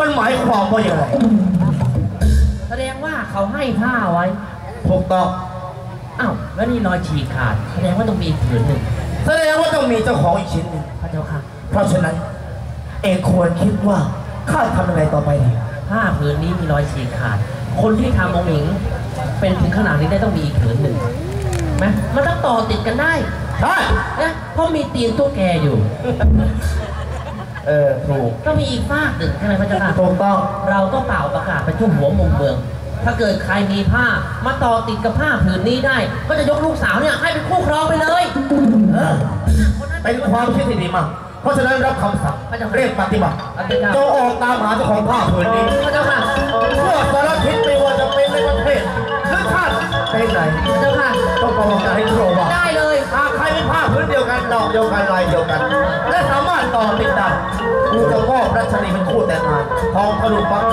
มันหมายความว่าอย่างไรแสดงว่าเขาให้ผ้าไว้ ถูกต้อง อ้าว แล้วนี่รอยฉีกขาด แสดงว่าต้องมีอีกผืนหนึ่งแสดงว่าต้องมีเจ้าของอีกชิ้นหนึ่งพระเจ้าค่ะ เพราะฉะนั้น เองควรคิดว่าข้าทำยังไงต่อไปดีผ้าผืนนี้มีรอยฉีกขาด คนที่ทำองค์หญิง เป็นถึงขนาดนี้ได้ต้องมีอีกผืนหนึ่งไหมมันต้องต่อติดกันได้ใช่นะเพราะมีตีนตุ๊กแกอยู่ เออถูกก็มีอีกฟากหนึ่งใช่ไหมพระเจ้าค่ะถูกต้องเราก็เป่าประกาศไปทั่วหัวมุมเมือง ถ้าเกิดใครมีผ้ามาต่อติดกับผ้าผืนนี้ได้ ก็จะยกลูกสาวเนี่ยให้เป็นคู่ครองไปเลยเออคนนั้นเป็นความคิดที่ดีมากเพราะฉะนั้นรับคำสั่งพระเจ้าค่ะเรียกปฏิบัติปฏิบัติจงออกตามหาเจ้าของผ้าผืนนี้พระเจ้าค่ะทั่วสารทิศไม่ว่าจะเป็นในประเทศหรือชาติเป็นไหนพระเจ้าค่ะต้องประกาศให้ทั่วว่าได้ นเดียวกันดอกเดียวกันลายเดียวกัน และสามารถต่อติดได้กูจะมอบรัชนีเป็นคู่แต่งงานทองผลุปัง